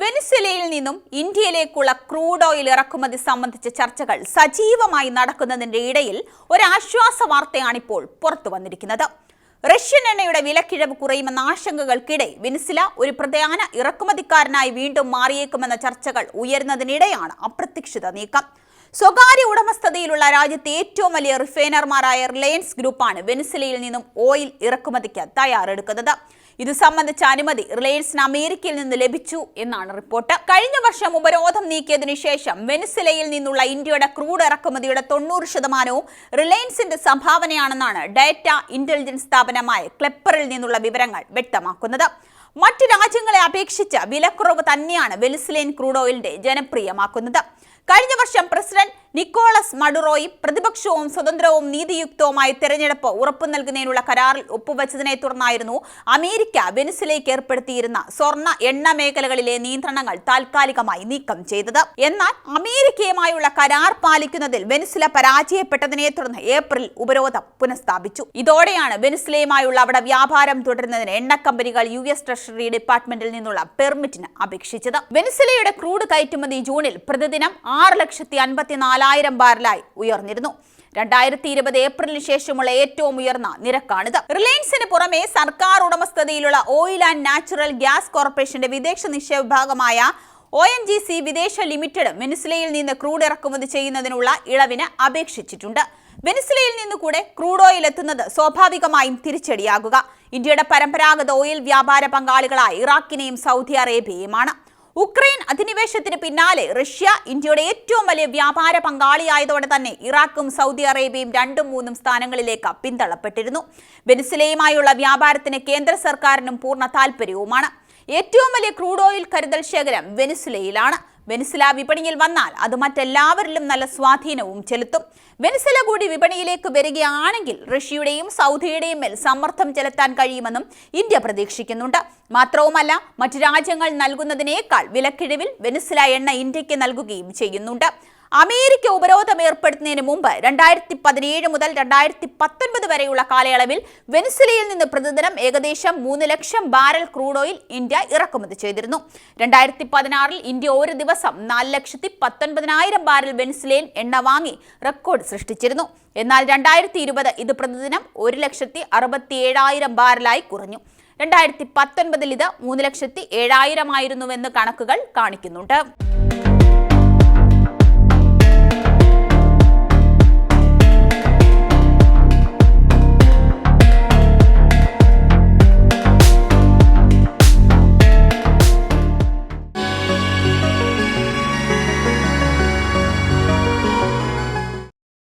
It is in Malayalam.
വെനിസ്വലയിൽ നിന്നും ഇന്ത്യയിലേക്കുള്ള ക്രൂഡ് ഓയിൽ ഇറക്കുമതി സംബന്ധിച്ച ചർച്ചകൾ സജീവമായി നടക്കുന്നതിന്റെ ഇടയിൽ ഒരു ആശ്വാസ വാർത്തയാണിപ്പോൾ പുറത്തു വന്നിരിക്കുന്നത്. റഷ്യൻ എണ്ണയുടെ വിലക്കിഴവ് കുറയുമെന്ന ആശങ്കകൾക്കിടെ വെനിസില ഒരു പ്രധാന ഇറക്കുമതിക്കാരനായി വീണ്ടും മാറിയേക്കുമെന്ന ചർച്ചകൾ ഉയരുന്നതിനിടെയാണ് അപ്രത്യക്ഷിത നീക്കം. സ്വകാര്യ ഉടമസ്ഥതയിലുള്ള രാജ്യത്തെ ഏറ്റവും വലിയ റിഫൈനർമാരായ റിലയൻസ് ഗ്രൂപ്പാണ് വെനിസിലയിൽ നിന്നും ഓയിൽ ഇറക്കുമതിക്ക് തയ്യാറെടുക്കുന്നത്. ഇത് സംബന്ധിച്ച അനുമതി റിലയൻസിന് അമേരിക്കയിൽ നിന്ന് ലഭിച്ചു എന്നാണ് റിപ്പോർട്ട്. കഴിഞ്ഞ വർഷം ഉപരോധം നീക്കിയതിനു ശേഷം വെനിസിലയിൽ നിന്നുള്ള ഇന്ത്യയുടെ ക്രൂഡ് ഇറക്കുമതിയുടെ തൊണ്ണൂറ് ശതമാനവും റിലയൻസിന്റെ സംഭാവനയാണെന്നാണ് ഡാറ്റ ഇന്റലിജൻസ് സ്ഥാപനമായ ക്ലെപ്പറിൽ നിന്നുള്ള വിവരങ്ങൾ വ്യക്തമാക്കുന്നത്. മറ്റു രാജ്യങ്ങളെ അപേക്ഷിച്ച് വിലക്കുറവ് തന്നെയാണ് വെനിസിലൈൻ ക്രൂഡ് ഓയിലിന്റെ ജനപ്രിയമാക്കുന്നത്. കഴിഞ്ഞ വർഷം പ്രസിഡന്റ് നിക്കോളസ് മഡുറോയും പ്രതിപക്ഷവും സ്വതന്ത്രവും നീതിയുക്തവുമായ തെരഞ്ഞെടുപ്പ് ഉറപ്പു നൽകുന്നതിനുള്ള കരാറിൽ ഒപ്പുവെച്ചതിനെ തുടർന്നായിരുന്നു അമേരിക്ക വെനിസിലേക്ക് ഏർപ്പെടുത്തിയിരുന്ന സ്വർണ എണ്ണ മേഖലകളിലെ നിയന്ത്രണങ്ങൾ താൽക്കാലികമായി നീക്കം ചെയ്തത്. എന്നാൽ അമേരിക്കയുമായുള്ള കരാർ പാലിക്കുന്നതിൽ വെനിസില പരാജയപ്പെട്ടതിനെ തുടർന്ന് ഏപ്രിൽ ഉപരോധം പുനഃസ്ഥാപിച്ചു. ഇതോടെയാണ് വെനിസിലയുമായുള്ള അവിടെ വ്യാപാരം തുടരുന്നതിന് എണ്ണ കമ്പനികൾ യു എസ് ട്രഷറി ഡിപ്പാർട്ട്മെന്റിൽ നിന്നുള്ള പെർമിറ്റിന് അപേക്ഷിച്ചത്. വെനിസിലയുടെ ക്രൂഡ് കയറ്റുമതി ജൂണിൽ പ്രതിദിനം ആറ് ലക്ഷത്തി അൻപത്തിനാലായിരം ബാരലായി ഉയർന്നിരുന്നു. രണ്ടായിരത്തി ഇരുപത് ഏപ്രിലിന് ശേഷമുള്ള ഏറ്റവും ഉയർന്ന നിരക്കാണിത്. റിലയൻസിന് പുറമെ സർക്കാർ ഉടമസ്ഥതയിലുള്ള ഓയിൽ ആൻഡ് നാച്ചുറൽ ഗ്യാസ് കോർപ്പറേഷന്റെ വിദേശ നിക്ഷേപ വിഭാഗമായ O N G C Videsh limited വെനിസ്ലയിൽ നിന്ന് ക്രൂഡ് ഇറക്കുമതി ചെയ്യുന്നതിനുള്ള ഇളവിന് അപേക്ഷിച്ചിട്ടുണ്ട്. വെനിസ്ലയിൽ നിന്ന് കൂടെ ക്രൂഡ് ഓയിൽ എത്തുന്നത് സ്വാഭാവികമായും തിരിച്ചടിയാകുക. ഇന്ത്യയുടെ പരമ്പരാഗത ഓയിൽ വ്യാപാര പങ്കാളികളായ ഇറാഖിനെയും സൗദി അറേബ്യയുമാണ്. ഉക്രൈൻ അധിനിവേശത്തിന് പിന്നാലെ റഷ്യ ഇന്ത്യയുടെ ഏറ്റവും വലിയ വ്യാപാര പങ്കാളിയായതോടെ തന്നെ ഇറാഖും സൗദി അറേബ്യയും രണ്ടും മൂന്നും സ്ഥാനങ്ങളിലേക്ക് പിന്തള്ളപ്പെട്ടിരുന്നു. വെനിസിലയുമായുള്ള വ്യാപാരത്തിന് കേന്ദ്ര സർക്കാരിനും പൂർണ താൽപ്പര്യവുമാണ് ഏറ്റവും വലിയ ക്രൂഡ് ഓയിൽ കരുതൽ ശേഖരം വെനിസുലയിലാണ് വെനിസില വിപണിയിൽ വന്നാൽ അത് മറ്റെല്ലാവരിലും നല്ല സ്വാധീനവും ചെലുത്തും. വെനിസില കൂടി വിപണിയിലേക്ക് വരികയാണെങ്കിൽ റഷ്യയുടെയും സൗദിയുടെയും മേൽ സമ്മർദ്ദം ചെലുത്താൻ കഴിയുമെന്നും ഇന്ത്യ പ്രതീക്ഷിക്കുന്നുണ്ട്. മാത്രവുമല്ല മറ്റു രാജ്യങ്ങൾ നൽകുന്നതിനേക്കാൾ വിലക്കിഴിവിൽ വെനിസില എണ്ണ ഇന്ത്യയ്ക്ക് നൽകുകയും ചെയ്യുന്നുണ്ട്. അമേരിക്ക ഉപരോധം ഏർപ്പെടുത്തുന്നതിന് മുമ്പ് രണ്ടായിരത്തി പതിനേഴ് മുതൽ രണ്ടായിരത്തി പത്തൊൻപത് വരെയുള്ള കാലയളവിൽ വെനിസുലയിൽ നിന്ന് പ്രതിദിനം ഏകദേശം മൂന്ന് ലക്ഷം ബാരൽ ക്രൂഡ് ഓയിൽ ഇന്ത്യ ഇറക്കുമതി ചെയ്തിരുന്നു. രണ്ടായിരത്തി പതിനാറിൽ ഇന്ത്യ ഒരു ദിവസം നാല് ലക്ഷത്തി പത്തൊൻപതിനായിരം ബാരൽ വെനിസുലയിൽ എണ്ണ വാങ്ങി റെക്കോർഡ് സൃഷ്ടിച്ചിരുന്നു. എന്നാൽ രണ്ടായിരത്തി ഇരുപത് ഇത് പ്രതിദിനം ഒരു ലക്ഷത്തി അറുപത്തി ഏഴായിരം ബാരലായി കുറഞ്ഞു. രണ്ടായിരത്തി പത്തൊൻപതിൽ ഇത് മൂന്ന് ലക്ഷത്തി ഏഴായിരമായിരുന്നുവെന്ന് കണക്കുകൾ കാണിക്കുന്നുണ്ട്.